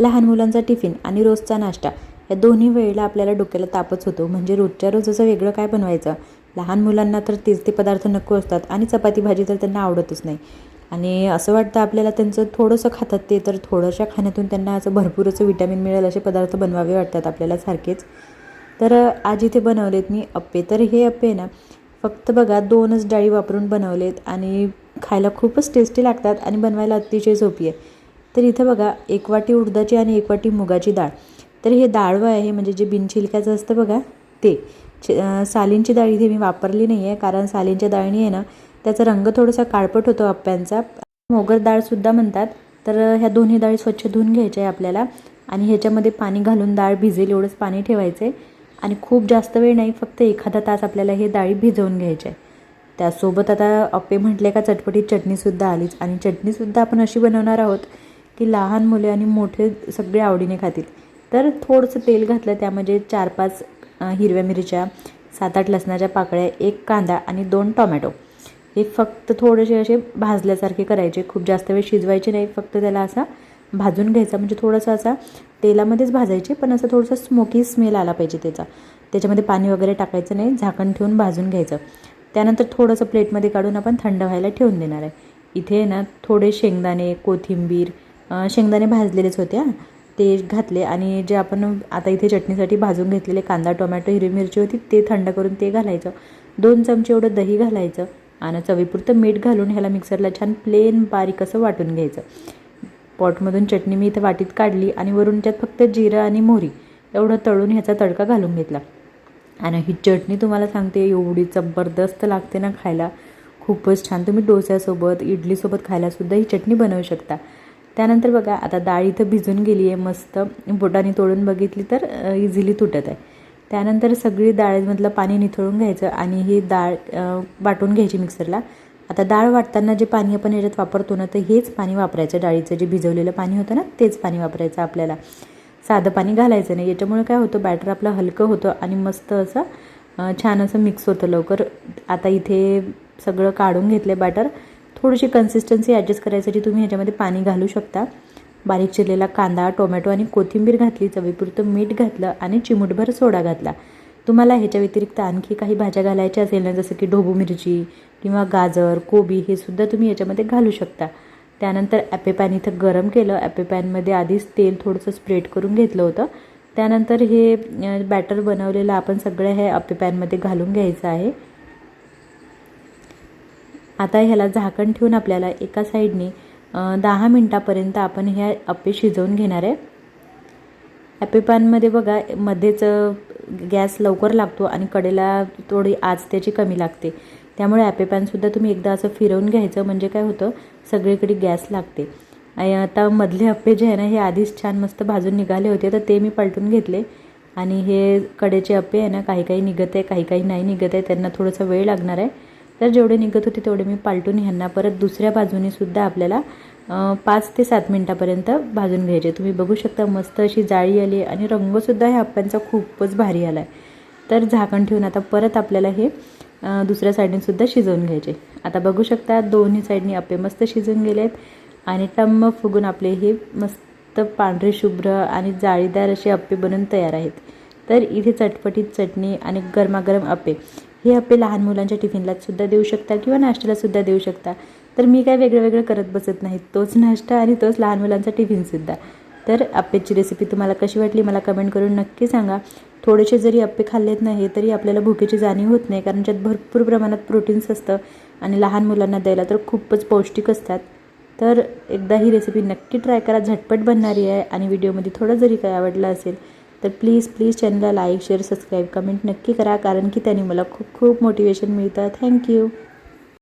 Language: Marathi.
लहान मुलांचा टिफिन आणि रोजचा नाश्ता या दोन्ही वेळेला आपल्याला डोक्याला तापच होतो. म्हणजे रोजच्या रोज असं वेगळं काय बनवायचं? लहान मुलांना तर तेच ते पदार्थ नको असतात आणि चपाती भाजी तर त्यांना आवडतच नाही. आणि असं वाटतं आपल्याला त्यांचं थोडंसं खातात ते तर थोडंशा खाण्यातून त्यांना असं भरपूर असं विटॅमिन मिळेल असे पदार्थ बनवावे वाटतात आपल्याला सारखेच. तर आज इथे बनवलेत मी अप्पे. तर हे अप्पे ना फक्त बघा दोनच डाळी वापरून बनवलेत आणि खायला खूपच टेस्टी लागतात आणि बनवायला अतिशय सोपी आहे. तर इथं बघा एक वाटी उडदाची आणि एक वाटी मुगाची डाळ. तर हे डाळवं आहे म्हणजे जे बिनचिलक्याचं असतं बघा ते. सालींची डाळ इथे मी वापरली नाही आहे कारण सालींच्या डाळीने आहे ना त्याचा रंग थोडासा काळपट होतो अप्प्यांचा मोगर डाळसुद्धा म्हणतात तर ह्या दोन्ही डाळी स्वच्छ धुवून घ्यायच्या आहे आपल्याला. आणि ह्याच्यामध्ये पाणी घालून डाळ भिजेल एवढंच पाणी ठेवायचं आहे. आणि खूप जास्त वेळ नाही फक्त एखादा तास आपल्याला हे डाळी भिजवून घ्यायची आहे. त्यासोबत आता अप्पे म्हटले का चटपटीत चटणीसुद्धा आलीच. आणि चटणीसुद्धा आपण अशी बनवणार आहोत की लहान मुले आणि मोठे सगळे आवडीने खातील. तर थोडंसं तेल घातलं त्यामध्ये चार पाच हिरव्या मिरच्या सात आठ लसणाच्या पाकळ्या एक कांदा आणि दोन टोमॅटो. हे फक्त थोडेसे असे भाजल्यासारखे करायचे. खूप जास्त वेळ शिजवायचे नाही. फक्त त्याला असा भाजून घ्यायचा. म्हणजे थोडंसं असा तेलामध्येच भाजायचे पण असं थोडंसं स्मोकी स्मेल आला पाहिजे त्याचा. त्याच्यामध्ये पाणी वगैरे टाकायचं नाही. झाकण ठेवून भाजून घ्यायचं. त्यानंतर थोडंसं प्लेटमध्ये काढून आपण थंड व्हायला ठेवून देणार आहे. इथे ना थोडे शेंगदाणे कोथिंबीर शेंगदाणे भाजलेलेच होते हां. ते घातले आणि जे आपण आता इथे चटणीसाठी भाजून घेतलेले कांदा टोमॅटो हिरवी मिरची होती ते थंड करून ते घालायचं. दोन चमचे एवढं दही घालायचं आणि चवीपुरतं मीठ घालून ह्याला मिक्सरला छान प्लेन बारीक असं वाटून घ्यायचं. पॉटमधून चटणी मी इथं वाटीत काढली आणि वरून त्यात फक्त जिरं आणि मोहरी एवढं तळून ह्याचा तडका घालून घेतला. आणि ही चटणी तुम्हाला सांगते एवढी जबरदस्त लागते ना खायला. खूपच छान. तुम्ही डोस्यासोबत इडलीसोबत खायलासुद्धा ही चटणी बनवू शकता. त्यानंतर बघा आता डाळ इथं भिजून गेली आहे मस्त बोटाने तोडून बघितली तर इझिली तुटत आहे. त्यानंतर सगळी डाळीमधलं पाणी निथळून घ्यायचं आणि ही डाळ वाटून घ्यायची मिक्सरला. आता डाळ वाटताना जे पाणी आपण याच्यात वापरतो ना तर हेच पाणी वापरायचं. डाळीचं जे भिजवलेलं पाणी होतं ना तेच पाणी वापरायचं आपल्याला. साधं पाणी घालायचं नाही. याच्यामुळे काय होतं बॅटर आपलं हलकं होतं आणि मस्त असं छान असं मिक्स होतं लवकर. आता इथे सगळं काढून घेतलं बॅटर. थोडीशी कन्सिस्टन्सी ॲडजस्ट करायसाठी तुम्ही ह्याच्यामध्ये पाणी घालू शकता. बारीक चिरलेला कांदा टोमॅटो आणि कोथिंबीर घातली चवीपुरतं मीठ घातलं आणि चिमूटभर सोडा घातला. तुम्हाला ह्याच्या व्यतिरिक्त आणखी काही भाज्या घालायच्या असेल ना जसं की ढोबू मिरची किंवा गाजर कोबी हे सुद्धा तुम्ही याच्यामध्ये घालू शकता. त्यानंतर ॲपे पॅन इथं गरम केलं. ॲपे पॅनमध्ये आधीच तेल थोडंसं स्प्रेड करून घेतलं होतं. त्यानंतर हे बॅटर बनवलेलं आपण सगळं हे ॲपे पॅनमध्ये घालून घ्यायचं आहे. आता ह्याला झाकण ठेवून आपल्याला एका साईडने दहा मिनटापर्यंत आपण ह्या अप्पे शिजवून घेणार आहे. ॲपे बघा मध्येच गॅस लवकर लागतो आणि कडेला थोडी आज त्याची कमी लागते. त्यामुळे ॲपे पॅनसुद्धा तुम्ही एकदा असं फिरवून घ्यायचं म्हणजे काय होतं सगळीकडे गॅस लागते. आता मधले अप्पे जे आहे ना हे आधीच छान मस्त भाजून निघाले होते तर ते मी पलटून घेतले. आणि हे कडेचे अप्पे आहे ना काही काही निघत आहे काही काही नाही निघत आहे त्यांना थोडासा वेळ लागणार आहे. तर जेवढे निघत होते तेवढे मी पालटून ह्यांना परत दुसऱ्या बाजूनेसुद्धा आपल्याला पाच ते सात मिनटापर्यंत भाजून घ्यायचे. तुम्ही बघू शकता मस्त अशी जाळी आली आणि रंगसुद्धा ह्या अप्प्यांचा खूपच भारी आला आहे तर झाकण ठेवून आता परत आपल्याला हे दुसऱ्या साईडनेसुद्धा शिजवून घ्यायचे. आता बघू शकता दोन्ही साईडने अप्पे मस्त शिजून गेले आहेत आणि टम्म फुगून आपले हे मस्त पांढरे शुभ्र आणि जाळीदार असे अप्पे बनून तयार आहेत. तर इथे चटपटीत चटणी आणि गरमागरम अप्पे हे अप्पे लहान मुलांच्या टिफिनला सुद्धा देऊ शकता किंवा नाश्त्याला सुद्धा देऊ शकता. तर मी काय वेगळं वेगळं करत बसत नाही. तोच नाश्ता आणि तोच लहान मुलांचा टिफिनसुद्धा तर अप्प्याची रेसिपी तुम्हाला कशी वाटली मला कमेंट करून नक्की सांगा. थोडेसे जरी अप्पे खाल्लेत नाही तरी आपल्याला भुकेची जाणीव होत नाही कारण त्यात भरपूर प्रमाणात प्रोटीन्स असतं आणि लहान मुलांना द्यायला तर खूपच पौष्टिक असतात. तर एकदा ही रेसिपी नक्की ट्राय करा. झटपट बनणारी आहे आणि व्हिडिओमध्ये थोडं जरी काय आवडलं असेल तर प्लीज प्लीज चॅनलला लाईक शेअर सबस्क्राईब कमेंट नक्की करा कारण की त्याने मला खूप खूप मोटिवेशन मिळतं थँक्यू